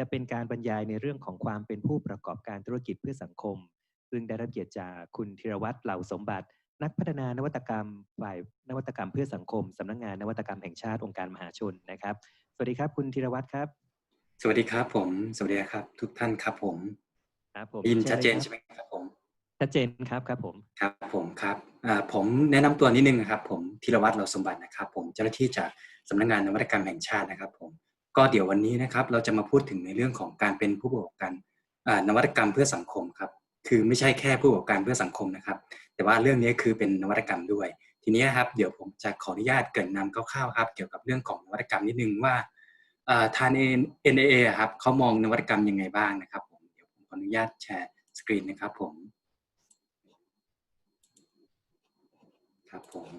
จะเป็นการบรรยายในเรื่องของความเป็นผู้ประกอบการธุรกิจเพื่อสังคม ซึ่งได้รับเกียรติจากคุณธีรวัตรเหล่าสมบัติ นักพัฒนานวัตกรรมฝ่ายนวัตกรรมเพื่อสังคมสำนักงานนวัตกรรมแห่งชาติองค์การมหาชนนะครับ สวัสดีครับคุณธีรวัตรครับ สวัสดีครับผม สวัสดีครับ ทุกท่านครับผมครับผมได้ยินชัดเจนชิใช่ญลยไหมครับผมครับชัดเจนครับครับผมครับผมครับอ่าผมแนะนำตัวนิดนึงนะครับ ผมธีรวัตรเหล่าสมบัตินะครับ ผมเจ้าหน้าที่จากสำนักงานนวัตกรรมแห่งชาตินะครับ ผม ก็เดี๋ยววันนี้นะครับเราจะมาพูดถึงในเรื่องของการเป็นผู้ประกอบการนวัตกรรมเพื่อสังคมครับคือไม่ใช่แค่ผู้ประกอบการเพื่อสังคมนะครับ แต่ว่าเรื่องนี้คือเป็นนวัตกรรมด้วย ทีนี้ครับเดี๋ยวผมจะขออนุญาตเกินนำคร่าวๆครับเกี่ยวกับเรื่องของนวัตกรรมนิดนึงว่าอ่าทาง NAA อะครับเขามองนวัตกรรมยังไงบ้างนะครับผมเดี๋ยวผมขออนุญาตแชร์สกรีนนะครับผมครับผม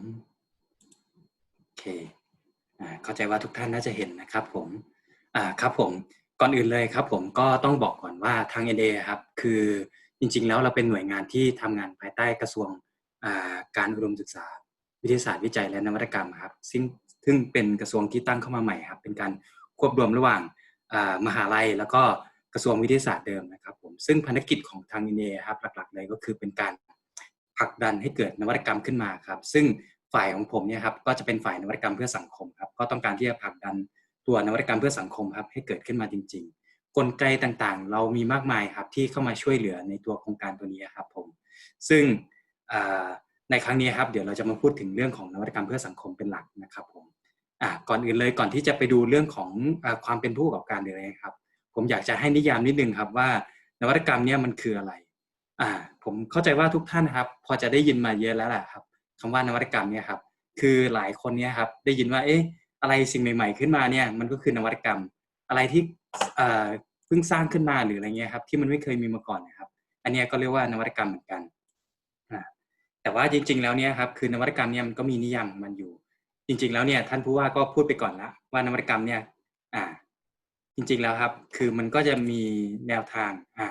เข้าใจว่าทุกท่านน่าจะเห็นนะครับผมอ่าครับผมก่อนอื่นเลยครับผมก็ต้องบอกก่อนว่าทาง NA ครับคือจริงๆ แล้วเราเป็นหน่วยงานที่ทำงานภายใต้กระทรวงาการอุดมศึกษา วิทยาศาสตร์วิจัยและนวัตกรรมครับซึ่งซึ่งเป็นกระทรวงที่ตั้งเข้ามาใหม่ครับเป็นการควบรวมระหว่างามหาลัย แล้วก็กระทรวงวิทยาศาสตร์เดิมนะครับผมซึ่งภารกิจของทาง NA ครับหลักๆเลยก็คือเป็นการผลักดันให้เกิดนวัตกรรมขึ้นมาครับ ซึ่ง ฝ่ายของผมเนี่ยครับก็จะเป็นฝ่ายนวัตกรรมเพื่อสังคมครับก็ต้องการที่จะผลักดันตัวนวัตกรรมเพื่อสังคมครับให้เกิดขึ้นมาจริง ๆ กลไกต่างๆ เรามีมากมายครับที่เข้ามาช่วยเหลือในตัวโครงการตัวนี้ครับผมซึ่งในครั้งนี้ครับเดี๋ยวเราจะมาพูดถึงเรื่องของนวัตกรรมเพื่อสังคมเป็นหลักนะครับผมก่อนอื่นเลยก่อนที่จะไปดูเรื่องของอความเป็นผู้ประกอบการเลยนะครับ ผมอยากจะให้นิยามนิดนึงครับว่านวัตกรรมเนี่ยมันคืออะไรผมเข้าใจว่าทุกท่านครับ พอจะได้ยินมาเยอะแล้วแหละครับ คำว่านวัตกรรมเนี่ยครับคือหลายคนเนี่ยครับได้ยินว่าเอ๊ะอะไรสิ่งใหม่ ๆ ขึ้นมาเนี่ยมันก็คือนวัตกรรม อะไรที่เพิ่งสร้างขึ้นมาหรืออะไรเงี้ยครับที่มันไม่เคยมีมาก่อนนะครับ อันนี้ก็เรียกว่านวัตกรรมเหมือนกันแต่ว่าจริง ๆ แล้วเนี่ยครับคือนวัตกรรมเนี่ยมันก็มีนิยามมันอยู่ จริง ๆ แล้วเนี่ยท่านผู้ว่าก็พูดไปก่อนละว่านวัตกรรมเนี่ยอ่า จริง ๆ แล้วครับ คือมันก็จะมีแนวทางอ่า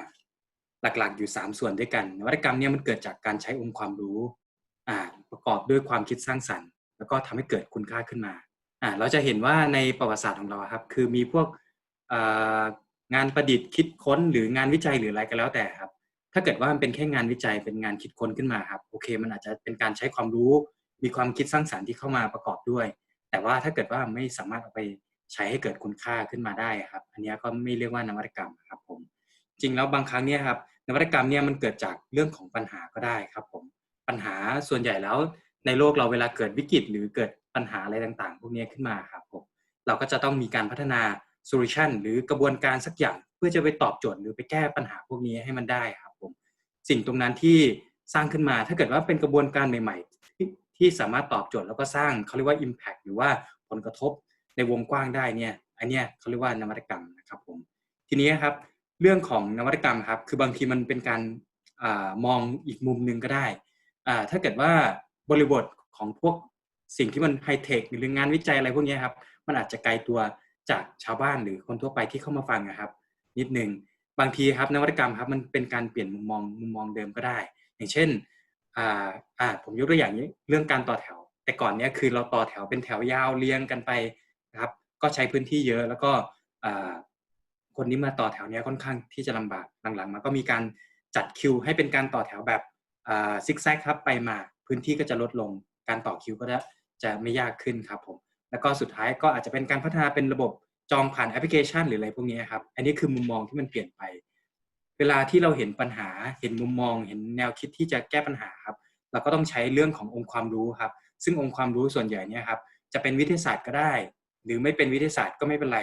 หลักๆ อยู่ 3 ส่วนด้วยกัน นวัตกรรมเนี่ยมันเกิดจากการใช้องค์ความรู้อ่า ประกอบด้วยความคิดสร้างสรรค์ แล้วก็ทำให้เกิดคุณค่าขึ้นมาอ่าเราจะเห็นว่าในประวัติศาสตร์ของเราครับ คือมีพวกงานประดิษฐ์คิดค้นหรืองานวิจัยหรืออะไรก็แล้วแต่ครับ ถ้าเกิดว่ามันเป็นแค่งานวิจัยเป็นงานคิดค้นขึ้นมาครับโอเค มันอาจจะเป็นการใช้ความรู้มีความคิดสร้างสรรค์ที่เข้ามาประกอบด้วย แต่ว่าถ้าเกิดว่าไม่สามารถเอาไปใช้ให้เกิดคุณค่าขึ้นมาได้ครับ อันนี้ก็ไม่เรียกว่านวัตกรรมครับผม จริงแล้วบางครั้งเนี่ยครับนวัตกรรมเนี่ยมันเกิดจากเรื่องของปัญหาก็ได้ครับผม ปัญหาส่วนใหญ่แล้วในโลกเราเวลาเกิดวิกฤตหรือเกิดปัญหาอะไรต่างๆ พวกนี้ขึ้นมาครับผมเราก็จะต้องมีการพัฒนาโซลูชันหรือกระบวนการสักอย่างเพื่อจะไปตอบโจทย์หรือไปแก้ปัญหาพวกนี้ให้มันได้ครับผมสิ่งตรงนั้นที่สร้างขึ้นมาถ้าเกิดว่าเป็นกระบวนการใหม่ ๆ ที่สามารถตอบโจทย์แล้วก็สร้างเขาเรียกว่า Impact หรือว่าผลกระทบในวงกว้างได้เนี่ยอันเนี้ยเขาเรียกว่านวัตกรรมนะครับผมทีนี้ครับเรื่องของนวัตกรรมครับคือบางทีมันเป็นการอามองอีกมุมหนึ่งก็ได้ ถ้าเกิดว่าบริบทของพวกสิ่งที่มันไฮเทคหรืองานวิจัยอะไรพวกนี้ครับ มันอาจจะไกลตัวจากชาวบ้านหรือคนทั่วไปที่เข้ามาฟังนะครับ นิดนึงบางทีครับนวัตกรรมครับมันเป็นการเปลี่ยนมุมมองมุมมองเดิมก็ได้ อย่างเช่นอ่าอ่าผมยกตัวอย่างนี้เรื่องการต่อแถว แต่ก่อนเนี้ยคือเราต่อแถวเป็นแถวยาวเรียงกันไปนะครับ ก็ใช้พื้นที่เยอะแล้วก็อ่าคนที่มาต่อแถวเนี้ยค่อนข้างที่จะลำบากหลังๆมาก็มีการจัดคิวให้เป็นการต่อแถวแบบ ซิกแซกครับไปมาพื้นที่ก็จะลดลงการต่อคิวก็จะไม่ยากขึ้นครับผมแล้วก็สุดท้ายก็อาจจะเป็นการพัฒนาเป็นระบบจองผ่านแอปพลิเคชัน หรืออะไรพวกนี้ครับ อันนี้คือมุมมองที่มันเปลี่ยนไป เวลาที่เราเห็นปัญหา เห็นมุมมอง เห็นแนวคิดที่จะแก้ปัญหาครับ เราก็ต้องใช้เรื่องขององค์ความรู้ครับ ซึ่งองค์ความรู้ส่วนใหญ่เนี่ยครับ จะเป็นวิทยาศาสตร์ก็ได้ หรือไม่เป็นวิทยาศาสตร์ก็ไม่เป็นไร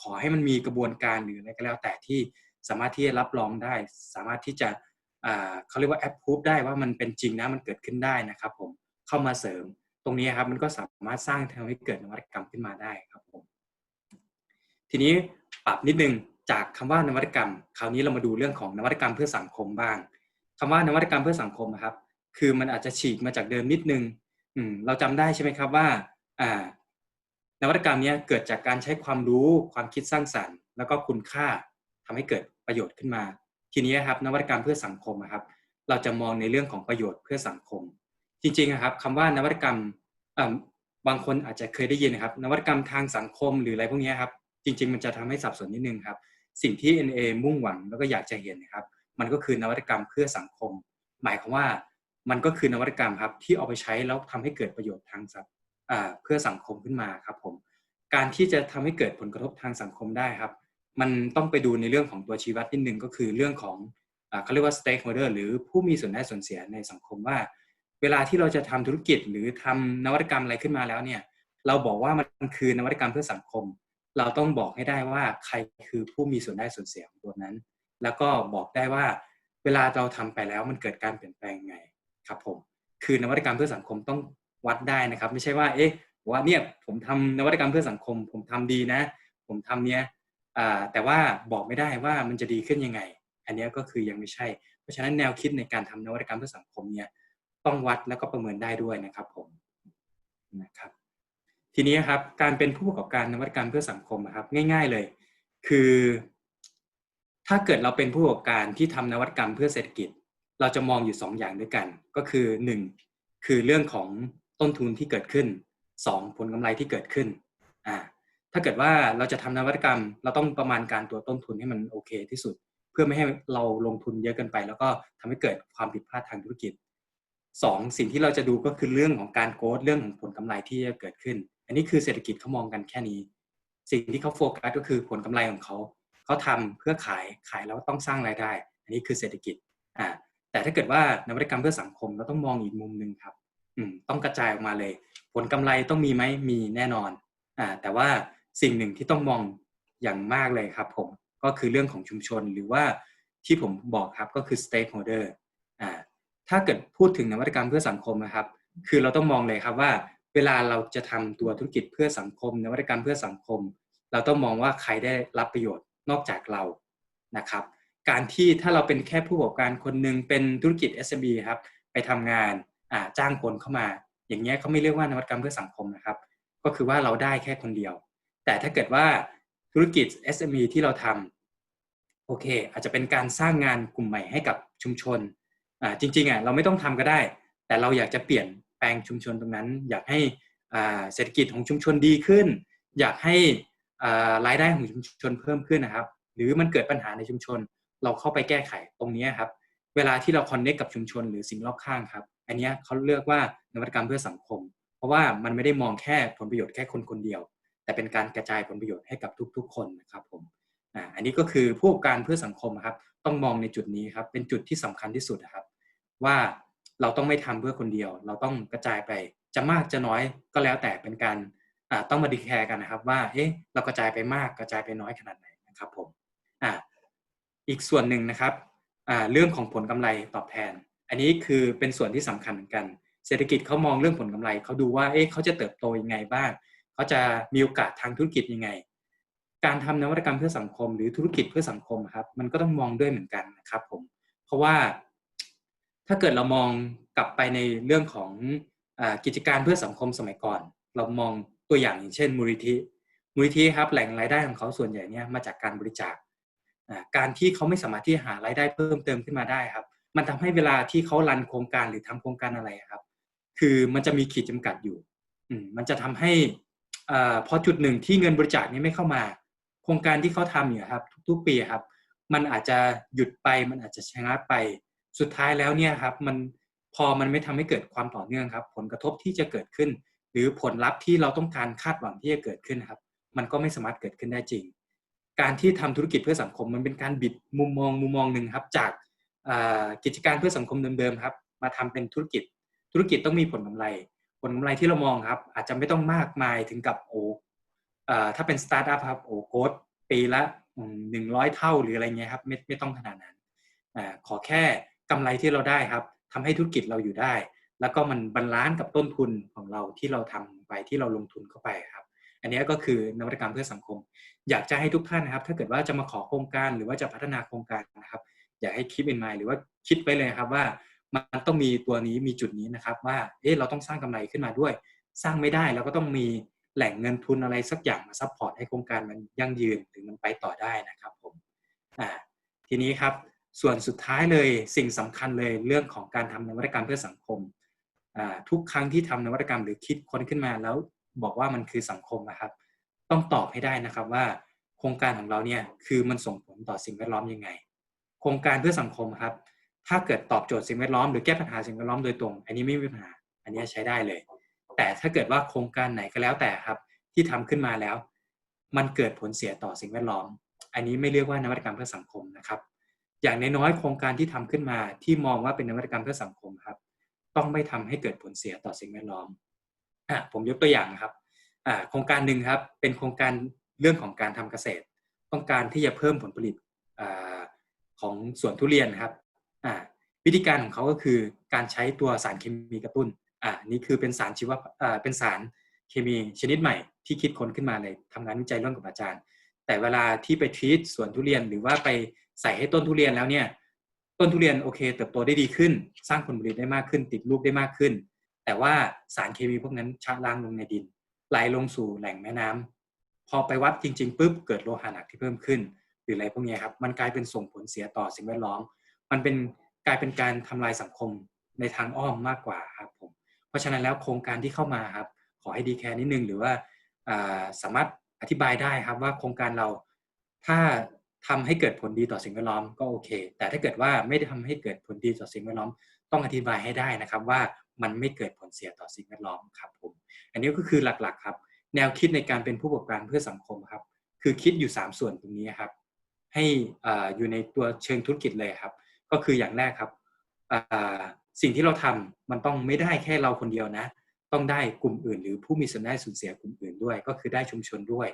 ขอให้มันมีกระบวนการหรืออะไรก็แล้วแต่ที่สามารถที่จะรับรองได้ สามารถที่จะ เขาเรียกว่าแอปพูฟได้ว่ามันเป็นจริงนะมันเกิดขึ้นได้นะครับ ผมเข้ามาเสริม ตรงนี้ครับมันก็สามารถสร้างทำให้เกิดนวัตกรรมขึ้นมาได้ครับผมทีนี้ปรับนิดนึงจากคำว่านวัตกรรม คราวนี้เรามาดูเรื่องของนวัตกรรมเพื่อสังคมบ้างคำว่านวัตกรรมเพื่อสังคมนะครับ คือมันอาจจะฉีกมาจากเดิมนิดนึงอืมเราจำได้ใช่ไหมครับว่าอ่านวัตกรรมนี้เกิดจากการใช้ความรู้ความคิดสร้างสรรค์ แล้วก็คุณค่าทำให้เกิดประโยชน์ขึ้นมา ทีนี้ครับนวัตกรรมเพื่อสังคมครับ เราจะมองในเรื่องของประโยชน์เพื่อสังคม จริงๆครับคำว่านวัตกรรมบางคนอาจจะเคยได้ยินนะครับ นวัตกรรมทางสังคมหรืออะไรพวกนี้ครับ จริง ๆ มันจะทำให้สับสนนิดนึงครับ สิ่งที่ NA มุ่งหวังแล้วก็อยากจะเห็นนะครับ มันก็คือนวัตกรรมเพื่อสังคม หมายความว่ามันก็คือนวัตกรรมครับที่เอาไปใช้แล้วทำให้เกิดประโยชน์ทางสังเพื่อสังคมขึ้นมาครับผมการที่จะทำให้เกิดผลกระทบทางสังคมได้ครับ มันต้องไปดูในเรื่องของตัวชี้วัดนิดนึงก็คือเรื่องของเขาเรียกว่า stakeholder หรือผู้มีส่วนได้ส่วนเสียในสังคมว่า เวลาที่เราจะทำธุรกิจหรือทำนวัตกรรมอะไรขึ้นมาแล้วเนี่ยเราบอกว่ามันคือนวัตกรรมเพื่อสังคม เราต้องบอกให้ได้ว่าใครคือผู้มีส่วนได้ส่วนเสียของตัวนั้น แล้วก็บอกได้ว่าเวลาเราทำไปแล้วมันเกิดการเปลี่ยนแปลงไงครับผมคือนวัตกรรมเพื่อสังคมต้องวัดได้นะครับ ไม่ใช่ว่าเอ๊ะว่าเนี่ยผมทำนวัตกรรมเพื่อสังคม ผมทำดีนะ ผมทำเนี้ย แต่ว่าบอกไม่ได้ว่ามันจะดีขึ้นยังไง อันนี้ก็คือยังไม่ใช่ เพราะฉะนั้นแนวคิดในการทำนวัตกรรมเพื่อสังคมเนี่ยต้องวัดแล้วก็ประเมินได้ด้วยนะครับผมนะครับทีนี้ครับการเป็นผู้ประกอบการนวัตกรรมเพื่อสังคมครับง่าย ๆเลย คือ ถ้าเกิดเราเป็นผู้ประกอบการที่ทำนวัตกรรมเพื่อเศรษฐกิจ เราจะมองอยู่2ออย่างด้วยกัน ก็คือ 1 คือเรื่องของต้นทุนที่เกิดขึ้น 2. ผลกำไรที่เกิดขึ้นอ่า ถ้าเกิดว่าเราจะทำนวัตกรรม เราต้องประมาณการตัวต้นทุนให้มันโอเคที่สุด เพื่อไม่ให้เราลงทุนเยอะเกินไป แล้วก็ทำให้เกิดความผิดพลาดทางธุรกิจ 2. สิ่งที่เราจะดูก็คือเรื่องของการโกดเรื่องของผลกำไรที่จะเกิดขึ้น อันนี้คือเศรษฐกิจเขามองกันแค่นี้ สิ่งที่เขาโฟกัสก็คือผลกำไรของเขาเขาทำเพื่อขายขายแล้วต้องสร้างรายได้ อันนี้คือเศรษฐกิจอ่าแต่ถ้าเกิดว่านวัตกรรมเพื่อสังคมเราต้องมองอีกมุมหนึ่งครับ อืมต้องกระจายออกมาเลย ผลกำไรต้องมีไหมมีแน่นอนอ่าแต่ว่า สิ่งหนึ่งที่ต้องมองอย่างมากเลยครับผมก็คือเรื่องของชุมชนหรือว่าที่ผมบอกครับก็คือ stakeholder อ่าถ้าเกิดพูดถึงนวัตกรรมเพื่อสังคมนะครับ คือเราต้องมองเลยครับว่า เวลาเราจะทำตัวธุรกิจเพื่อสังคม นวัตกรรมเพื่อสังคม เราต้องมองว่าใครได้รับประโยชน์นอกจากเรานะครับ การที่ถ้าเราเป็นแค่ผู้ประกอบการคนหนึ่งเป็นธุรกิจ SMB ครับไปทำงานจ้างคนเข้ามา อย่างเงี้ยเขาไม่เรียกว่านวัตกรรมเพื่อสังคมนะครับ ก็คือว่าเราได้แค่คนเดียว แต่ถ้าเกิดว่าธุรกิจ SME ที่เราทำโอเค อาจจะเป็นการสร้างงานกลุ่มใหม่ให้กับชุมชนอ่าจริงๆอะเราไม่ต้องทำก็ได้ แต่เราอยากจะเปลี่ยนแปลงชุมชนตรงนั้น อยากให้อ่าเศรษฐกิจของชุมชนดีขึ้น อยากให้อ่ารายได้ของชุมชนเพิ่มขึ้นนะครับ หรือมันเกิดปัญหาในชุมชน เราเข้าไปแก้ไขตรงนี้ครับเวลาที่เราคอนเนคกับชุมชนหรือสิ่งรอบข้างครับ อันนี้เขาเรียกว่านวัตกรรมเพื่อสังคม เพราะว่ามันไม่ได้มองแค่ผลประโยชน์แค่คนคนเดียว แต่เป็นการกระจายผลประโยชน์ให้กับทุกๆ คนนะครับผมอันนี้ก็คือผู้การเพื่อสังคมครับ ต้องมองในจุดนี้ครับ เป็นจุดที่สำคัญที่สุดนะครับ ว่าเราต้องไม่ทำเพื่อคนเดียว เราต้องกระจายไป จะมากจะน้อยก็แล้วแต่เป็นการต้องมาดีแคร์กันนะครับ ว่าเอ๊ะเรากระจายไปมากกระจายไปน้อยขนาดไหนนะครับผมออีกส่วนหนึ่งนะครับเรื่องของผลกำไรตอบแทน อันนี้คือเป็นส่วนที่สำคัญเหมือนกัน เศรษฐกิจเขามองเรื่องผลกำไรเขาดูว่าเอ๊ะเขาจะเติบโตยังไงบ้าง เขาจะมีโอกาสทางธุรกิจยังไง การทำนวัตกรรมเพื่อสังคม หรือธุรกิจเพื่อสังคมครับ มันก็ต้องมองด้วยเหมือนกันนะครับผม เพราะว่าถ้าเกิดเรามองกลับไปในเรื่องของอกิจการเพื่อสังคมสมัยก่อน เรามองตัวอย่างอย่างเช่นมูลิธิมูลิธิครับแหล่งรายได้ของเขาส่วนใหญ่เนี่ยมาจากการบริจาคการที่เขาไม่สามารถที่หารายได้เพิ่มเติมขึ้นมาได้ครับ มันทำให้เวลาที่เขารันโครงการหรือทำโครงการอะไรครับ คือมันจะมีขีดจำกัดอยู่ อืมันจะทำให้ อพอจุดหนึ่งที่เงินบริจาคนี้ไม่เข้ามา โครงการที่เขาทำอยู่ครับ ทุกๆปีครับ มันอาจจะหยุดไปมันอาจจะชะงักไป สุดท้ายแล้วเนี่ยครับ มันพอมันไม่ทำให้เกิดความต่อเนื่องครับ ผลกระทบที่จะเกิดขึ้น หรือผลลัพธ์ที่เราต้องการคาดหวังที่จะเกิดขึ้นครับ มันก็ไม่สามารถเกิดขึ้นได้จริง การที่ทำธุรกิจเพื่อสังคมมันเป็นการบิดมุมมองมุมมองหนึ่งครับ จากกิจการเพื่อสังคมเดิมๆครับ มาทำเป็นธุรกิจ ธุรกิจต้องมีผลกำไร ผลกำไรที่เรามองครับ อาจจะไม่ต้องมากมายถึงกับโอ้ถ้าเป็นสตาร์ทอัพครับโอ้โกดปีละหนึ่งร้อยเท่าหรืออะไรเงี้ยครับไม่ไม่ต้องขนาดนั้นอขอแค่กำไรที่เราได้ครับทำให้ธุรกิจเราอยู่ได้ แล้วก็มันบรรลานกับต้นทุนของเราที่เราทำไปที่เราลงทุนเข้าไปครับ อันนี้ก็คือนวัตกรรมเพื่อสังคม อยากจะให้ทุกท่านนะครับ ถ้าเกิดว่าจะมาขอโครงการหรือว่าจะพัฒนาโครงการนะครับ อยากให้คิดเป็นไมหรือว่าคิดไปเลยครับว่า มันต้องมีตัวนี้มีจุดนี้นะครับ ว่าเอ๊ะเราต้องสร้างกำไรขึ้นมาด้วย สร้างไม่ได้เราก็ต้องมีแหล่งเงินทุนอะไรสักอย่างมาซัพพอร์ตให้โครงการมันยั่งยืนถึงมันไปต่อได้นะครับผมอ่าทีนี้ครับส่วนสุดท้ายเลยสิ่งสำคัญเลยเรื่องของการทำนวัตกรรมเพื่อสังคมอ่าทุกครั้งที่ทำนวัตกรรมหรือคิดค้นขึ้นมาแล้วบอกว่ามันคือสังคมนะครับ ต้องตอบให้ได้นะครับว่าโครงการของเราเนี่ยคือมันส่งผลต่อสิ่งแวดล้อมยังไง โครงการเพื่อสังคมครับ ถ้าเกิดตอบโจทย์สิ่งแวดล้อมหรือแก้ปัญหาสิ่งแวดล้อมโดยตรง อันนี้ไม่มีปัญหา อันนี้ใช้ได้เลย แต่ถ้าเกิดว่าโครงการไหนก็แล้วแต่ครับ ที่ทำขึ้นมาแล้ว มันเกิดผลเสียต่อสิ่งแวดล้อม อันนี้ไม่เรียกว่านวัตกรรมเพื่อสังคมนะครับ อย่างน้อยๆโครงการที่ทำขึ้นมาที่มองว่าเป็นนวัตกรรมเพื่อสังคมครับ ต้องไม่ทำให้เกิดผลเสียต่อสิ่งแวดล้อมอะผมยกตัวอย่างนะครับอ่าโครงการหนึ่งครับเป็นโครงการเรื่องของการทำเกษตร ต้องการที่จะเพิ่มผลผลิตอาของสวนทุเรียนครับ อ่าวิธีการของเขาก็คือการใช้ตัวสารเคมีกระตุ้นอ่านี่คือเป็นสารชีวะอ่าเป็นสารเคมีชนิดใหม่ที่คิดค้นขึ้นมาเลยทำงานวิจัยร่วมกับอาจารย์ แต่เวลาที่ไปทรีตสวนทุเรียนหรือว่าไปใส่ให้ต้นทุเรียนแล้วเนี่ยต้นทุเรียนโอเคเติบโตได้ดีขึ้น สร้างผลผลิตได้มากขึ้น ติดลูกได้มากขึ้น แต่ว่าสารเคมีพวกนั้นชะล้างลงในดินไหลลงสู่แหล่งแม่น้ำพอไปวัดจริงๆปุ๊บเกิดโลหะหนักที่เพิ่มขึ้น หรืออะไรพวกนี้ครับมันกลายเป็นส่งผลเสียต่อสิ่งแวดล้อม มันเป็นกลายเป็นการทำลายสังคมในทางอ้อมมากกว่าครับผมเพราะฉะนั้นแล้วโครงการที่เข้ามาครับ ขอให้ดีแค่นิดนึงหรือว่าสามารถอธิบายได้ครับว่าโครงการเราถ้าทำให้เกิดผลดีต่อสิ่งแวดล้อมก็โอเค แต่ถ้าเกิดว่าไม่ได้ทำให้เกิดผลดีต่อสิ่งแวดล้อม ต้องอธิบายให้ได้นะครับว่ามันไม่เกิดผลเสียต่อสิ่งแวดล้อมครับผมอันนี้ก็คือหลักๆครับ แนวคิดในการเป็นผู้ประกอบการเพื่อสังคมครับ คือคิดอยู่ 3 ส่วนตรงนี้ครับ ให้อยู่ในตัวเชิงธุรกิจเลยครับ ก็คืออย่างแรกครับสิ่งที่เราทำมันต้องไม่ได้แค่เราคนเดียวนะ ต้องได้กลุ่มอื่น หรือผู้มีส่วนได้ส่วนเสียกลุ่มอื่นด้วย ก็คือได้ชุมชนด้วย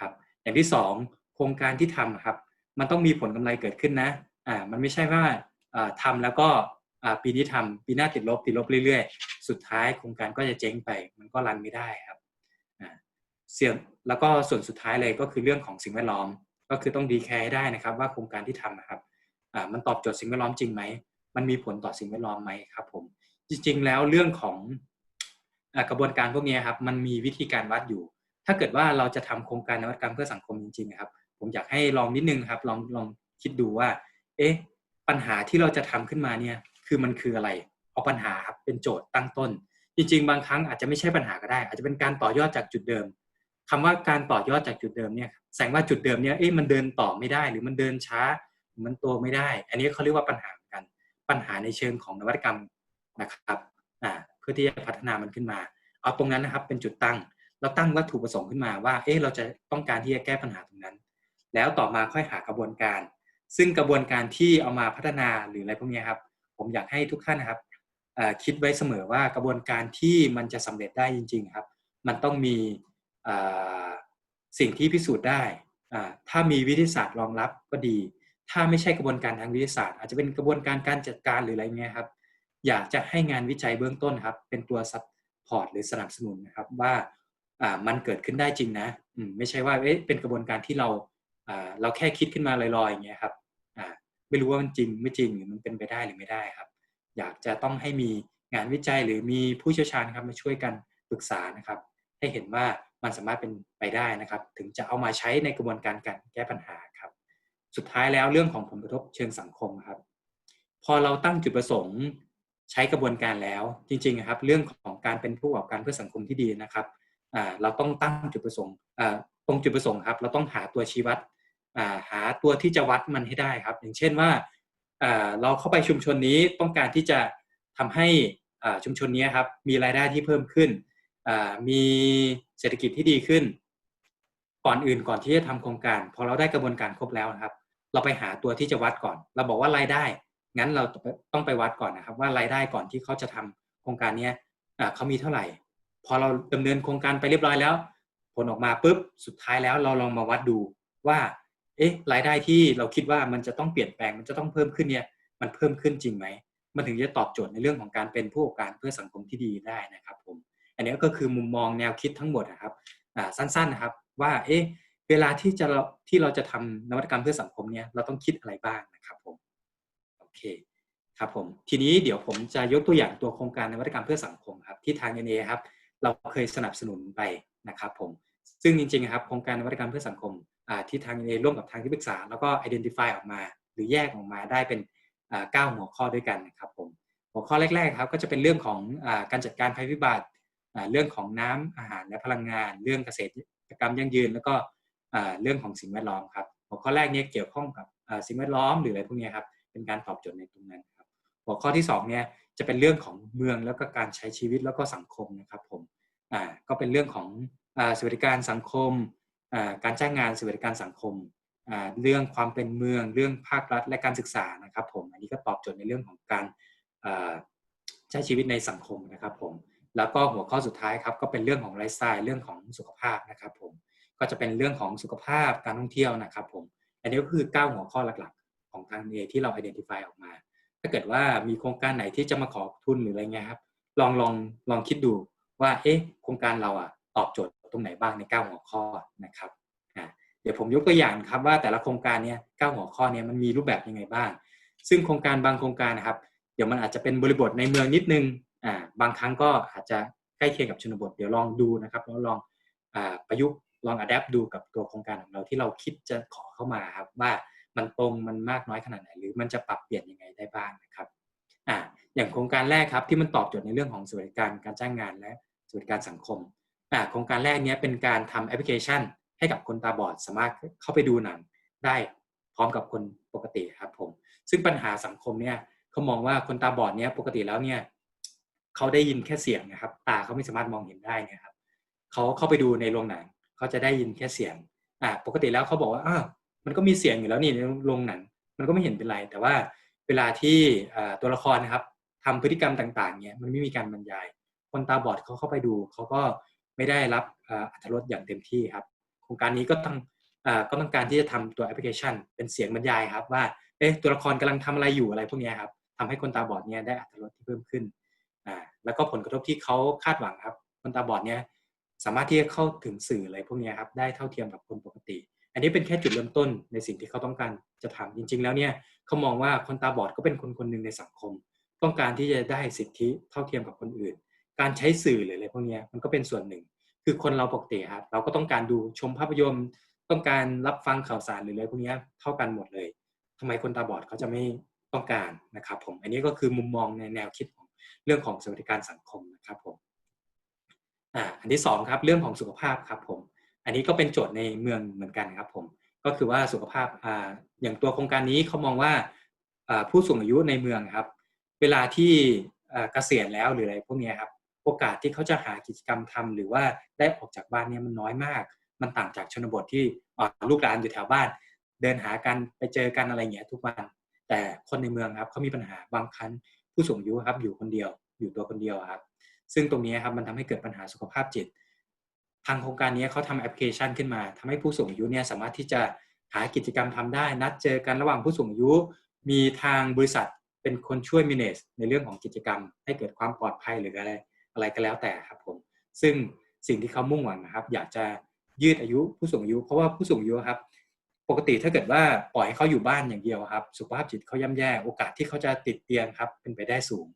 ครับ อย่างที่ 2 โครงการที่ทำครับ มันต้องมีผลกำไรเกิดขึ้นนะอ่ามันไม่ใช่ว่าทำแล้วก็ปีนี้ทำปีหน้าติดลบติดลบเรื่อยๆ สุดท้ายโครงการก็จะเจ๊งไป มันก็รันไม่ได้ครับเสี่ยงแล้วก็ส่วนสุดท้ายเลยก็คือเรื่องของสิ่งแวดล้อม ก็คือต้องดีแคร์ได้นะครับ ว่าโครงการที่ทำนะครับ มันตอบโจทย์สิ่งแวดล้อมจริงไหม มันมีผลต่อสิ่งแวดล้อมไหมครับผม จริง ๆ แล้วเรื่องของกระบวนการพวกนี้ครับ มันมีวิธีการวัดอยู่ ถ้าเกิดว่าเราจะทำโครงการนวัตกรรมเพื่อสังคมจริงๆครับ ผมอยากให้ลองนิดนึงครับ ลองลองคิดดูว่า เอ๊ะ ปัญหาที่เราจะทำขึ้นมาเนี่ย คือมันคืออะไร เอาปัญหาครับ เป็นโจทย์ตั้งต้น จริง ๆ บางครั้งอาจจะไม่ใช่ปัญหาก็ได้ อาจจะเป็นการต่อยอดจากจุดเดิมคำว่าการต่อยอดจากจุดเดิมเนี่ย แสดงว่าจุดเดิมเนี่ย เอ๊ะ มันเดินต่อไม่ได้ หรือมันเดินช้า มันโตไม่ได้ อันนี้เขาเรียกว่าปัญหากัน ปัญหาในเชิงของนวัตกรรมนะครับอ่าเพื่อที่จะพัฒนามันขึ้นมา เอาตรงนั้นนะครับเป็นจุดตั้ง เราตั้งวัตถุประสงค์ขึ้นมาว่าเอ๊ะเราจะต้องการที่จะแก้ปัญหาตรงนั้น แล้วต่อมาค่อยหากระบวนการ ซึ่งกระบวนการที่เอามาพัฒนาหรืออะไรพวกนี้ครับ ผมอยากให้ทุกท่านนะครับคิดไว้เสมอว่ากระบวนการที่มันจะสำเร็จได้จริง ๆ ครับ มันต้องมีสิ่งที่พิสูจน์ได้ ถ้ามีวิทยาศาสตร์รองรับก็ดี ถ้าไม่ใช่กระบวนการทางวิทยาศาสตร์ อาจจะเป็นกระบวนการการจัดการหรืออะไรเงี้ยครับ อยากจะให้งานวิจัยเบื้องต้นครับ เป็นตัวซัพพอร์ตหรือสนับสนุนนะครับว่ามันเกิดขึ้นได้จริงนะไม่ใช่ว่าเอ๊ะเป็นกระบวนการที่เราเราแค่คิดขึ้นมาลอยๆอย่างเงี้ยครับไม่รู้ว่ามันจริงไม่จริงหรือมันเป็นไปได้หรือไม่ได้ครับ อยากจะต้องให้มีงานวิจัยหรือมีผู้เชี่ยวชาญครับมาช่วยกันปรึกษานะครับ ให้เห็นว่ามันสามารถเป็นไปได้นะครับ ถึงจะเอามาใช้ในกระบวนการการแก้ปัญหา สุดท้ายแล้วเรื่องของผลกระทบเชิงสังคมครับ พอเราตั้งจุดประสงค์ใช้กระบวนการแล้วจริงๆครับ เรื่องของการเป็นผู้ประกอบการเพื่อสังคมที่ดีนะครับเราต้องตั้งจุดประสงค์ตรงจุดประสงค์ครับ เราต้องหาตัวชี้วัดหาตัวที่จะวัดมันให้ได้ครับ อย่างเช่นว่าเราเข้าไปชุมชนนี้ต้องการที่จะทำให้ชุมชนนี้ครับ มีรายได้ที่เพิ่มขึ้นมีเศรษฐกิจที่ดีขึ้น ก่อนอื่นก่อนที่จะทำโครงการ พอเราได้กระบวนการครบแล้วนะครับ เราไปหาตัวที่จะวัดก่อน เราบอกว่ารายได้ งั้นเราต้องไปวัดก่อนนะครับว่ารายได้ก่อนที่เขาจะทำโครงการนี้เขามีเท่าไหร่ พอเราดำเนินโครงการไปเรียบร้อยแล้ว ผลออกมาปุ๊บสุดท้ายแล้วเราลองมาวัดดูว่า เอ๊ะรายได้ที่เราคิดว่ามันจะต้องเปลี่ยนแปลงมันจะต้องเพิ่มขึ้นเนี่ยมันเพิ่มขึ้นจริงไหมมันถึงจะตอบโจทย์ในเรื่องของการเป็นผู้ประกอบการเพื่อสังคมที่ดีได้นะครับผม อันนี้ก็คือมุมมองแนวคิดทั้งหมดนะครับสั้นๆนะครับว่าเอ๊ะ เวลาที่จะที่เราจะทำนวัตกรรมเพื่อสังคมเนี่ยเราต้องคิดอะไรบ้างนะครับผมโอเคครับผมทีนี้เดี๋ยวผมจะยกตัวอย่างตัวโครงการนวัตกรรมเพื่อสังคมครับที่ทางเอครับเราเคยสนับสนุนไปนะครับผมซึ่งจริงๆครับโครงการนวัตกรรมเพื่อสังคมที่ทางเอร่วมกับทางที่ปรึกษา แล้วก็ identify ออกมา หรือแยกออกมาได้เป็นเก้าหัวข้อด้วยกันนะครับผมหัวข้อแรกๆครับก็จะเป็นเรื่องของอการจัดการภัยพิบัติเรื่องของน้ำอาหารและพลังงาน เรื่องเกษตรกรรมยั่งยืน แล้วก็ เรื่องของสิ่งแวดล้อมครับหัวข้อแรกเนี่ยเกี่ยวข้องกับสิ่งแวดล้อมหรืออะไรพวกนี้ครับเป็นการตอบโจทย์ในตรงนั้นครับหัวข้อที่สองเนี่ยจะเป็นเรื่องของเมืองแล้วก็การใช้ชีวิตแล้วก็สังคมนะครับผมอ่าก็เป็นเรื่องของอสวัสดิการสังคมอ่าการจ้างงานสวัสดิการสังคมอ่าเรื่องความเป็นเมืองเรื่องภาครัฐและการศึกษานะครับผมอันนี้ก็ตอบโจทย์ในเรื่องของการอ่าใช้ชีวิตในสังคมนะครับผมแล้วก็หัวข้อสุดท้ายครับก็เป็นเรื่องของไลฟ์สไตล์เรื่องของสุขภาพนะครับผม ก็จะเป็นเรื่องของสุขภาพการท่องเที่ยวนะครับผม อันนี้ก็คือ 9 หัวข้อหลักๆ ของทางเอที่เรา identify ออกมา ถ้าเกิดว่ามีโครงการไหนที่จะมาขอทุนหรืออะไรเงี้ยครับ ลองลองลองคิดดูว่า เอ๊ะ โครงการเราอะตอบโจทย์ตรงไหนบ้างใน 9 หัวข้อนะครับเดี๋ยวผมยกตัวอย่างครับว่าแต่ละโครงการเนี้ย9หัวข้อเนี้ยมันมีรูปแบบยังไงบ้าง ซึ่งโครงการบางโครงการนะครับ เดี๋ยวมันอาจจะเป็นบริบทในเมืองนิดนึงอ่าบางครั้งก็อาจจะใกล้เคียงกับชนบท เดี๋ยวลองดูนะครับแล้วลองอ่าประยุกต์ ลองอัดแอปดูกับตัวโครงการของเราที่เราคิดจะขอเข้ามาครับว่ามันตรงมันมากน้อยขนาดไหน หรือมันจะปรับเปลี่ยนยังไงได้บ้างนะครับอ่าอย่างโครงการแรกครับที่มันตอบโจทย์ในเรื่องของสวัสดิการการจ้างงานและสวัสดิการสังคมอ่าโครงการแรกนี้เป็นการทำแอปพลิเคชัน ให้กับคนตาบอด สามารถเข้าไปดูหนังได้พร้อมกับคนปกติครับผม ซึ่งปัญหาสังคมเนี่ยเขามองว่าคนตาบอดเนี่ยปกติแล้วเนี่ยเขาได้ยินแค่เสียงนะครับ ตาเขาไม่สามารถมองเห็นได้เนี่ยครับเขาเข้าไปดูในโรงหนัง เขาจะได้ยินแค่เสียงอ่าปกติแล้วเขาบอกว่าอ้าวมันก็มีเสียงอยู่แล้วนี่ในโรงหนังมันก็ไม่เห็นเป็นไร แต่ว่าเวลาที่ตัวละครนะครับทำพฤติกรรมต่างๆเนี่ยมันไม่มีการบรรยาย คนตาบอดเขาเข้าไปดูเขาก็ไม่ได้รับอัตรสอย่างเต็มที่ครับโครงการนี้ก็ต้องก็ต้องการที่จะทำตัวแอปพลิเคชัน เป็นเสียงบรรยายครับว่าเอ๊ะตัวละครกำลังทำอะไรอยู่อะไรพวกนี้ครับทำให้คนตาบอดเนี่ยได้อัตรสที่เพิ่มขึ้นอ่าแล้วก็ผลกระทบที่เขาคาดหวังครับ คนตาบอดเนี่ย สามารถที่จะเข้าถึงสื่ออะไรพวกนี้ครับได้เท่าเทียมกับคนปกติ อันนี้เป็นแค่จุดเริ่มต้นในสิ่งที่เขาต้องการจะทำจริง ๆ แล้วเนี่ยเขามองว่าคนตาบอดก็เป็นคนคนหนึ่งในสังคม ต้องการที่จะได้สิทธิเท่าเทียมกับคนอื่น การใช้สื่อหรืออะไรพวกนี้มันก็เป็นส่วนหนึ่ง คือคนเราปกติครับเราก็ต้องการดูชมภาพยนตร์ ต้องการรับฟังข่าวสารหรืออะไรพวกนี้เท่ากันหมดเลยทำไมคนตาบอดเขาจะไม่ต้องการนะครับผมอันนี้ก็คือมุมมองในแนวคิดของเรื่องของสวัสดิการสังคมนะครับผม อ่าอันที่สองครับเรื่องของสุขภาพครับผม อันนี้ก็เป็นโจทย์ในเมืองเหมือนกันครับผม ก็คือว่าสุขภาพอ่าอย่างตัวโครงการนี้เขามองว่าอ่าผู้สูงอายุในเมืองครับ เวลาที่เกษียณแล้วหรืออะไรพวกนี้ครับโอกาสที่เขาจะหากิจกรรมทำหรือว่าได้ออกจากบ้านเนี่ยมันน้อยมาก มันต่างจากชนบทที่ลูกหลานอยู่แถวบ้าน เดินหากันไปเจอกันอะไรเงี้ยทุกวัน แต่คนในเมืองครับเขามีปัญหาบางครั้งผู้สูงอายุครับอยู่คนเดียวอยู่ตัวคนเดียวครับ ซึ่งตรงนี้ครับมันทำให้เกิดปัญหาสุขภาพจิต ทางโครงการนี้เขาทำแอปพลิเคชันขึ้นมาทำให้ผู้สูงอายุเนี่ยสามารถที่จะหากิจกรรมทำได้ นัดเจอกันระหว่างผู้สูงอายุ มีทางบริษัทเป็นคนช่วย manage ในเรื่องของกิจกรรม ให้เกิดความปลอดภัยหรืออะไรอะไรก็แล้วแต่ครับผม ซึ่งสิ่งที่เขามุ่งหวังนะครับ อยากจะยืดอายุผู้สูงอายุ เพราะว่าผู้สูงอายุครับ ปกติถ้าเกิดว่าปล่อยให้เขาอยู่บ้านอย่างเดียวครับ สุขภาพจิตเขาย่ำแย่ โอกาสที่เขาจะติดเตียงครับเป็นไปได้สูง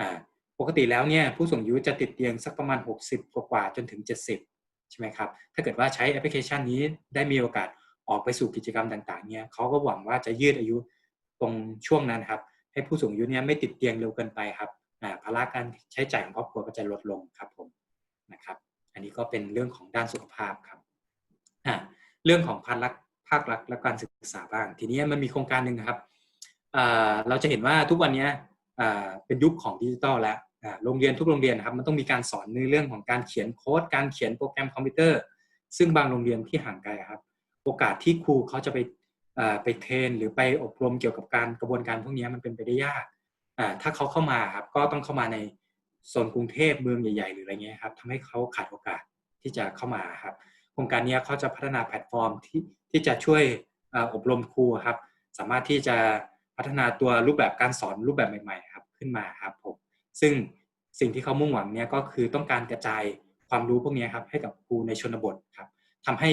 อ่า ปกติแล้วเนี่ยผู้สูงอายุจะติดเตียงสักประมาณ 60 กว่าจนถึง 70 ใช่ไหมครับ ถ้าเกิดว่าใช้แอปพลิเคชันนี้ได้มีโอกาสออกไปสู่กิจกรรมต่างๆเนี่ยเขาก็หวังว่าจะยืดอายุตรงช่วงนั้นครับ ให้ผู้สูงอายุเนี่ยไม่ติดเตียงเร็วเกินไปครับภาระการใช้จ่ายของครอบครัวก็จะลดลงครับผมนะครับ อันนี้ก็เป็นเรื่องของด้านสุขภาพครับเรื่องของภาครัฐภาครัฐและการศึกษาบ้าง ทีนี้มันมีโครงการหนึ่งครับเราจะเห็นว่าทุกวันนี้ เป็นยุคของดิจิตอลแล้วโรงเรียนทุกโรงเรียนครับมันต้องมีการสอนในเรื่องของการเขียนโค้ด การเขียนโปรแกรมคอมพิวเตอร์ ซึ่งบางโรงเรียนที่ห่างไกลครับ โอกาสที่ครูเขาจะไปไปเทรนหรือไปอบรมเกี่ยวกับการกระบวนการพวกนี้มันเป็นไปได้ยากถ้าเขาเข้ามาครับก็ต้องเข้ามาในโซนกรุงเทพเมืองใหญ่ ๆ หรืออะไรเงี้ยครับทำให้เขาขาดโอกาสที่จะเข้ามาครับโครงการนี้เขาจะพัฒนาแพลตฟอร์มที่ที่จะช่วยอบรมครูครับ สามารถที่จะ พัฒนาตัวรูปแบบการสอนรูปแบบใหม่ๆครับขึ้นมาครับผมซึ่งสิ่งที่เขามุ่งหวังเนี่ยก็คือต้องการกระจายความรู้พวกนี้ครับให้กับครูในชนบทครับทำให้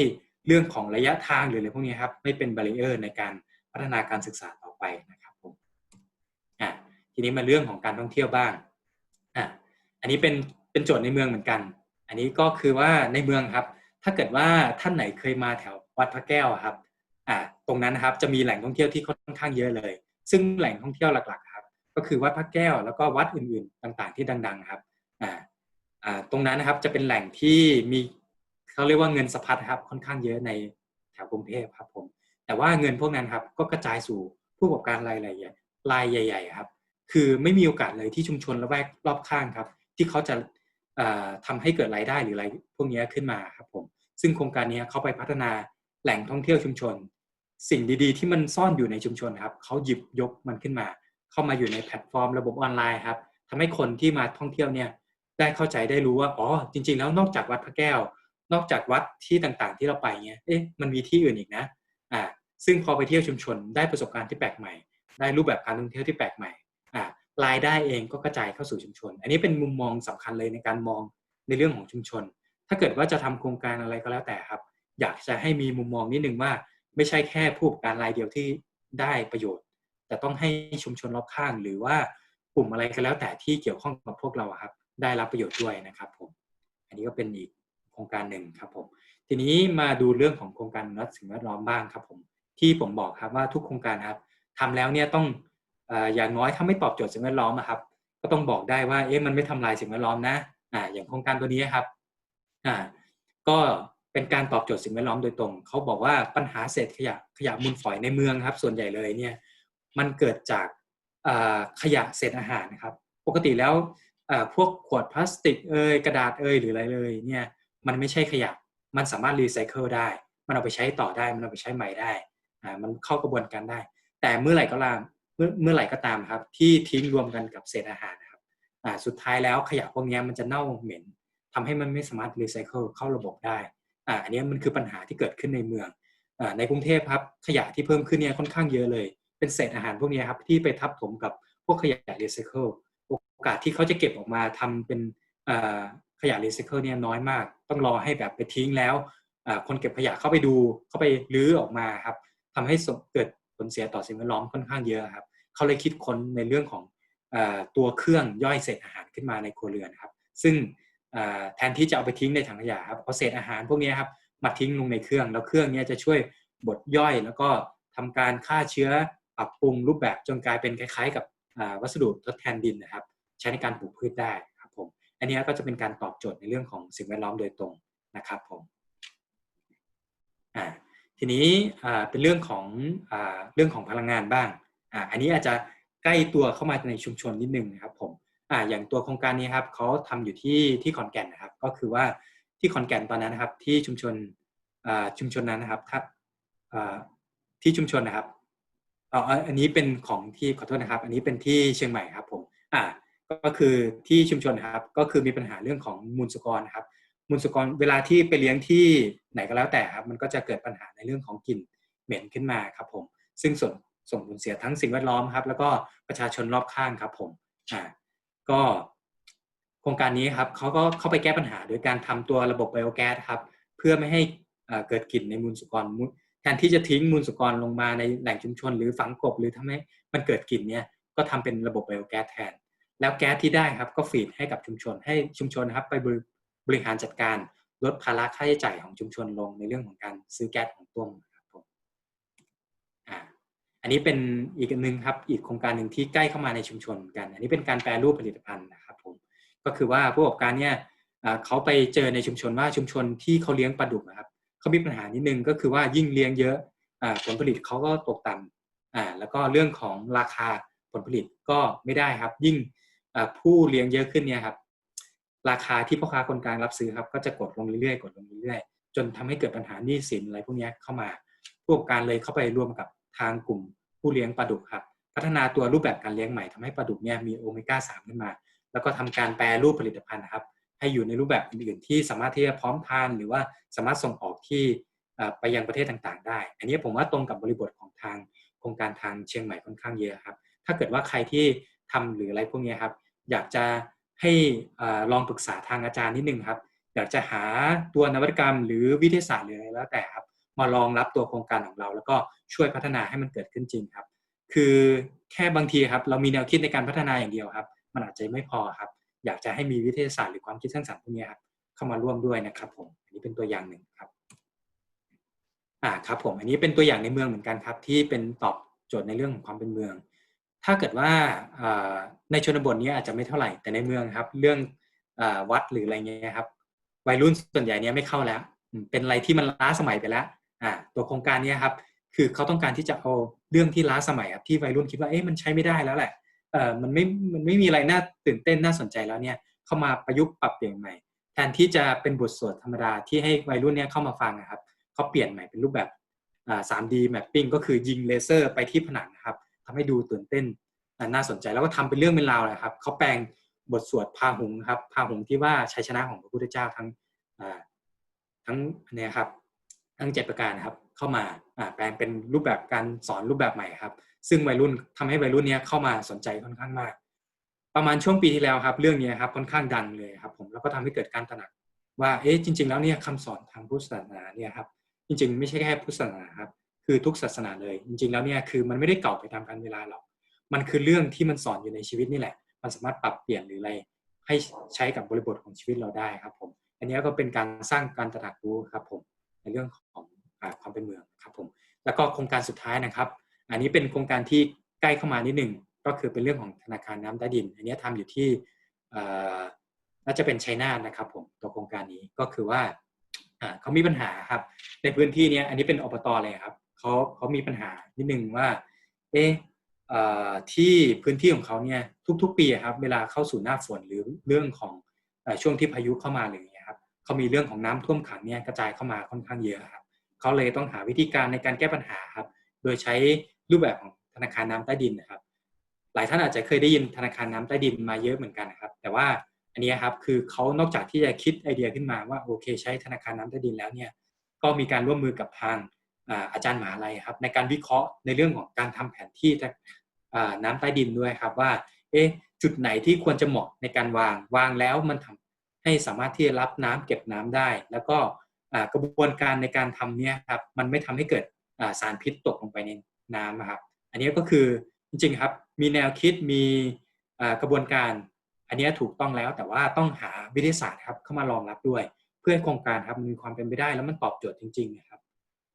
เรื่องของระยะทางหรืออะไรพวกนี้ครับไม่เป็นบาริเออร์ในการพัฒนาการศึกษาต่อไปนะครับผมอะทีนี้มาเรื่องของการท่องเที่ยวบ้างอะอันนี้เป็นเป็นโจทย์ในเมืองเหมือนกัน อันนี้ก็คือว่าในเมืองครับ ถ้าเกิดว่าท่านไหนเคยมาแถววัดพระแก้วครับอ่าตรงนั้นนะครับจะมีแหล่งท่องเที่ยวที่ค่อนข้างเยอะเลย ซึ่งแหล่งท่องเที่ยวหลักๆครับ ก็คือวัดพระแก้วแล้วก็วัดอื่นๆต่างๆ ที่ดัง ๆ ครับอ่าอ่าตรงนั้นนะครับจะเป็นแหล่งที่มีเขาเรียกว่าเงินสะพัดครับค่อนข้างเยอะในแถวกรุงเทพครับผมแต่ว่าเงินพวกนั้นครับก็กระจายสู่ผู้ประกอบการรายใหญ่รายใหญ่ ๆ ครับ คือไม่มีโอกาสเลยที่ชุมชนละแวกรอบข้างครับ ที่เขาจะทำให้เกิดรายได้หรืออะไรพวกนี้ขึ้นมาครับผมซึ่งโครงการนี้เขาไปพัฒนาแหล่งท่องเที่ยวชุมชน สิ่งดีๆ ที่มันซ่อนอยู่ในชุมชนครับเขาหยิบยกมันขึ้นมา เข้ามาอยู่ในแพลตฟอร์มระบบออนไลน์ครับทำให้คนที่มาท่องเที่ยวเนี่ยได้เข้าใจได้รู้ว่าอ๋อจริง ๆ แล้วนอกจากวัดพระแก้ว นอกจากวัดที่ต่างๆ ที่เราไปเนี่ยเอ๊ะมันมีที่อื่นอีกนะอ่าซึ่งพอไปเที่ยวชุมชนได้ประสบการณ์ที่แปลกใหม่ ได้รูปแบบการท่องเที่ยวที่แปลกใหม่อ่ารายได้เองก็กระจายเข้าสู่ชุมชน อันนี้เป็นมุมมองสำคัญเลยในการมองในเรื่องของชุมชน ถ้าเกิดว่าจะทำโครงการอะไรก็แล้วแต่ครับ อยากจะให้มีมุมมองนิดนึงว่า ไม่ใช่แค่ผู้ประกอบการรายเดียวที่ได้ประโยชน์ แต่ต้องให้ชุมชนรอบข้างหรือว่ากลุ่มอะไรก็แล้วแต่ที่เกี่ยวข้องกับพวกเราครับ ได้รับประโยชน์ด้วยนะครับผมอันนี้ก็เป็นอีกโครงการหนึ่งครับผมทีนี้มาดูเรื่องของโครงการรัฐสิ่งแวดล้อมบ้างครับผมที่ผมบอกครับว่าทุกโครงการครับทำแล้วเนี่ยต้องอย่างน้อยถ้าไม่ตอบโจทย์สิ่งแวดล้อมครับ ก็ต้องบอกได้ว่าเอ๊ะมันไม่ทำลายสิ่งแวดล้อมนะอ่าอย่างโครงการตัวนี้ครับอ่าก็ เป็นการตอบโจทย์สิ่งแวดล้อมโดยตรง เขาบอกว่าปัญหาเศษขยะขยะมูลฝอยในเมืองครับ ส่วนใหญ่เลยเนี่ยมันเกิดจากขยะเศษอาหารนะครับ ปกติแล้วพวกขวดพลาสติกเอยกระดาษเอยหรืออะไรเลยเนี่ยมันไม่ใช่ขยะมันสามารถรีไซเคิลได้ มันเอาไปใช้ต่อได้ มันเอาไปใช้ใหม่ได้อ่ามันเข้ากระบวนการได้ แต่เมื่อไหร่ก็ตามเมื่อเมื่อไหร่ก็ตามครับ ที่ทิ้งรวมกันกับเศษอาหารนะครับอ่าสุดท้ายแล้วขยะพวกนี้มันจะเน่าเหม็นทำให้มันไม่สามารถรีไซเคิลเข้าระบบได้ อ่าอันนี้มันคือปัญหาที่เกิดขึ้นในเมืองอ่าในกรุงเทพครับขยะที่เพิ่มขึ้นเนี่ยค่อนข้างเยอะเลย เป็นเศษอาหารพวกนี้ครับที่ไปทับถมกับพวกขยะรีไซเคิลโอกาสที่เขาจะเก็บออกมาทำเป็นขยะรีไซเคิลเนี่ยน้อยมาก ต้องรอให้แบบไปทิ้งแล้วคนเก็บขยะเข้าไปดูเข้าไปรื้อออกมาครับทำให้เกิดผลเสียต่อสิ่งแวดล้อมค่อนข้างเยอะครับเขาเลยคิดค้นในเรื่องของตัวเครื่องย่อยเศษอาหารขึ้นมาในครัวเรือนครับ ซึ่ง แทนที่จะเอาไปทิ้งในถังขยะครับเอาเศษอาหารพวกนี้ครับมาทิ้งลงในเครื่อง แล้วเครื่องนี้จะช่วยบดย่อยแล้วก็ทำการฆ่าเชื้อปรับปรุงรูปแบบจนกลายเป็นคล้าย ๆ กับวัสดุทดแทนดินนะครับ ใช้ในการปลูกพืชได้ครับผมอันนี้ก็จะเป็นการตอบโจทย์ในเรื่องของสิ่งแวดล้อมโดยตรงนะครับผมทีนี้เป็นเรื่องของอเรื่องของพลังงานบ้างออันนี้อาจจะใกล้ตัวเข้ามาในชุมชนนิดนึงนะครับผม อ่าอย่างตัวโครงการนี้ครับเขาทำอยู่ที่ที่ขอนแก่นนะครับ ก็คือว่าที่ขอนแก่นตอนนั้นนะครับ ที่ชุมชนอ่าชุมชนนั้นนะครับถ้าอ่าที่ชุมชนนะครับอ๋ออันนี้เป็นของที่ขอโทษนะครับ อันนี้เป็นที่เชียงใหม่ครับผมอ่าก็คือที่ชุมชนครับ ก็คือมีปัญหาเรื่องของมูลสุกรนะครับ มูลสุกรเวลาที่ไปเลี้ยงที่ไหนก็แล้วแต่ครับ มันก็จะเกิดปัญหาในเรื่องของกลิ่นเหม็นขึ้นมาครับผม ซึ่งส่วนส่งผลเสียทั้งสิ่งแวดล้อมครับ แล้วก็ประชาชนรอบข้างครับผมอ่า ก็โครงการนี้ครับเขาก็เข้าไปแก้ปัญหาโดยการทำตัวระบบไบโอแก๊สครับ เพื่อไม่ให้เกิดกลิ่นในมูลสุกรแทนที่จะทิ้งมูลสุกรลงมาในแหล่งชุมชน หรือฝังกบหรือทำให้มันเกิดกลิ่นเนี่ยก็ทำเป็นระบบไบโอแก๊สแทน แล้วแก๊สที่ได้ครับก็ฟีดให้กับชุมชนให้ชุมชนครับไปบริหารจัดการลดภาระค่าใช้จ่ายของชุมชนลงในเรื่องของการซื้อแก๊สของตัวครับผมอ่า อันนี้เป็นอีกหนึ่งครับอีกโครงการหนึ่งที่ใกล้เข้ามาในชุมชนกัน อันนี้เป็นการแปลรูปผลิตภัณฑ์นะครับผมก็คือว่าผู้ประกอบการเนี่ยเขาไปเจอในชุมชนว่าชุมชนที่เขาเลี้ยงปลาดุกนะครับเขามีปัญหานิดนึงก็คือว่ายิ่งเลี้ยงเยอะผลผลิตเขาก็ตกต่ำแล้วก็เรื่องของราคาผลผลิตก็ไม่ได้ครับ ยิ่งผู้เลี้ยงเยอะขึ้นเนี่ยครับราคาที่พ่อค้าคนกลางรับซื้อครับก็จะกดลงเรื่อยๆกดลงเรื่อยๆจนทำให้เกิดปัญหาหนี้สินอะไรพวกนี้เข้ามาผู้ประกอบการเลยเข้าไปร่วมกับ ทางกลุ่มผู้เลี้ยงปลาดุกครับพัฒนาตัวรูปแบบการเลี้ยงใหม่ทำให้ปลาดุกเนี่ยมีโอเมก้า3ขึ้นมา แล้วก็ทำการแปรรูปผลิตภัณฑ์นะครับ ให้อยู่ในรูปแบบอื่นๆ ที่สามารถที่จะพร้อมทาน หรือว่าสามารถส่งออกที่ไปยังประเทศต่างๆ ได้ อันนี้ผมว่าตรงกับบริบทของทางโครงการทางเชียงใหม่ค่อนข้างเยอะครับ ถ้าเกิดว่าใครที่ทำหรืออะไรพวกนี้ครับ อยากจะให้ลองปรึกษาทางอาจารย์นิดนึงครับ อยากจะหาตัวนวัตกรรม หรือวิทยาศาสตร์หรืออะไรแล้วแต่ครับ มาลองรับตัวโครงการของเรา แล้วก็ช่วยพัฒนาให้มันเกิดขึ้นจริงครับ คือแค่บางทีครับเรามีแนวคิดในการพัฒนาอย่างเดียวครับ มันอาจจะไม่พอครับ อยากจะให้มีวิทยาศาสตร์หรือความคิดสร้างสรรค์พวกนี้ครับเข้ามาร่วมด้วยนะครับผมอันนี้เป็นตัวอย่างหนึ่งครับอ่าครับผมอันนี้เป็นตัวอย่างในเมืองเหมือนกันครับ ที่เป็นตอบโจทย์ในเรื่องของความเป็นเมือง ถ้าเกิดว่าในชนบทนี้อาจจะไม่เท่าไหร่แต่ในเมืองครับ เรื่องอวัดหรืออะไรเงี้ยครับวัยรุ่นส่วนใหญ่เนี้ยไม่เข้าแล้ว เป็นอะไรที่มันล้าสมัยไปแล้ว อ่าตัวโครงการนี้ครับคือเขาต้องการที่จะเอาเรื่องที่ล้าสมัยครับที่วัยรุ่นคิดว่าเอ๊ะมันใช้ไม่ได้แล้วแหละเออมันไม่มันไม่มีอะไรน่าตื่นเต้นน่าสนใจแล้วเนี่ยเข้ามาประยุกต์ปรับเปลี่ยนใหม่ แทนที่จะเป็นบทสวดธรรมดาที่ให้วัยรุ่นเนี่ยเข้ามาฟังนะครับเขาเปลี่ยนใหม่เป็นรูปแบบอ่า 3D mapping ก็คือยิงเลเซอร์ไปที่ผนังนะครับทำให้ดูตื่นเต้นน่าสนใจแล้วก็ทำเป็นเรื่องเป็นราวเลยครับเขาแปลงบทสวดพาหุงครับพาหุงที่ว่าชัยชนะของพระพุทธเจ้าทั้งทั้งเนี้ยครับ ทั้งเจ็ดประการครับเข้ามาแปลงเป็นรูปแบบการสอนรูปแบบใหม่ครับ ซึ่งวัยรุ่นทำให้วัยรุ่นเนี้ยเข้ามาสนใจค่อนข้างมาก ประมาณช่วงปีที่แล้วครับ เรื่องนี้ครับค่อนข้างดังเลยครับ ผมแล้วก็ทำให้เกิดการตระหนัก ว่าเอ๊ะจริง ๆ แล้วเนี่ยคำสอนทางพุทธศาสนาเนี่ยครับจริง ๆ ไม่ใช่แค่พุทธศาสนาครับคือทุกศาสนาเลย จริง ๆ แล้วเนี่ยคือมันไม่ได้เก่าไปตามกาลเวลาหรอกมันคือเรื่องที่มันสอนอยู่ในชีวิตนี่แหละ มันสามารถปรับเปลี่ยนหรืออะไรให้ใช้กับบริบทของชีวิตเราได้ครับผม อันนี้ก็เป็นการสร้างการตระหนักรู้ครับผม ในเรื่องของอความเป็นเมืองครับผมแล้วก็โครงการสุดท้ายนะครับ อันนี้เป็นโครงการที่ใกล้เข้ามานิดหนึ่งก็คือเป็นเรื่องของธนาคารน้ำใต้ดิน อันนี้ทำอยู่ที่น่าจะเป็นชัยนาทนะครับผมตัวโครงการนี้ก็คือว่าเขามีปัญหาครับในพื้นที่นี้อันนี้เป็นอบตเลยครับเขาเขามีปัญหานิดนึงว่าเอ๊ะที่พื้นที่ของเขาเนี่ยทุก ๆ ปีครับเวลาเข้าสู่หน้าฝนหรือเรื่องของช่วงที่พายุเข้ามาหรืออย่าง เขามีเรื่องของน้ำท่วมขังเนี่ยกระจายเข้ามาค่อนข้างเยอะครับเขาเลยต้องหาวิธีการในการแก้ปัญหาครับ โดยใช้รูปแบบของธนาคารน้ำใต้ดินนะครับ หลายท่านอาจจะเคยได้ยินธนาคารน้ำใต้ดินมาเยอะเหมือนกันนะครับ แต่ว่าอันนี้ครับคือเขานอกจากที่จะคิดไอเดียขึ้นมาว่าโอเค ใช้ธนาคารน้ำใต้ดินแล้วเนี่ยก็มีการร่วมมือกับทางอาจารย์หมหาลัยครับ ในการวิเคราะห์ในเรื่องของการทำแผนที่น้ำใต้ดินด้วยครับว่า เอ๊ะจุดไหนที่ควรจะเหมาะในการวางวางแล้วมันทำ ให้สามารถที่จะรับน้ำเก็บน้ำได้ แล้วก็กระบวนการในการทำเนี่ยครับมันไม่ทำให้เกิดสารพิษตกลงไปในน้ำครับ อันนี้ก็คือจริงๆครับมีแนวคิดมีกระบวนการ อันนี้ถูกต้องแล้วแต่ว่าต้องหาวิทยาศาสตร์ครับเข้ามารองรับด้วย เพื่อให้โครงการครับมีความเป็นไปได้แล้วมันตอบโจทย์จริงๆนะครับ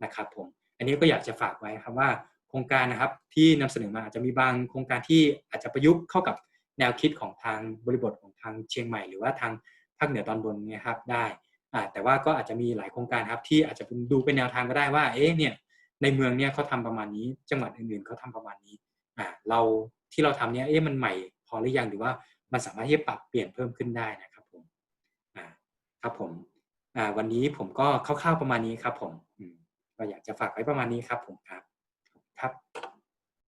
นะครับผมอันนี้ก็อยากจะฝากไว้ครับว่าโครงการนะครับที่นำเสนอมาอาจจะมีบางโครงการที่อาจจะประยุกต์เข้ากับแนวคิดของทางบริบทของทางเชียงใหม่ หรือว่าทาง ภาคเหนือตอนบนนี่ยครับได้แต่ว่าก็อาจจะมีหลายโครงการครับที่อาจจะดูเป็นแนวทางก็ได้ว่าเอ๊ะเนี่ยในเมืองเนี่ยเขาทาประมาณนี้ จังหวัดอื่นๆเขาทาประมาณนี้อ่าเราที่เราทำเนี่ยเอ๊ะมันใหม่พอหรือยังหรือว่ามันสามารถที่จะปรับเปลี่ยนเพิ่มขึ้นได้นะครับผมอ่าครับผมอ่าวันนี้ผมก็คร่าวๆประมาณนี้ครับผมอืมก็อยากจะฝากไว้ประมาณนี้ครับผมครับครับ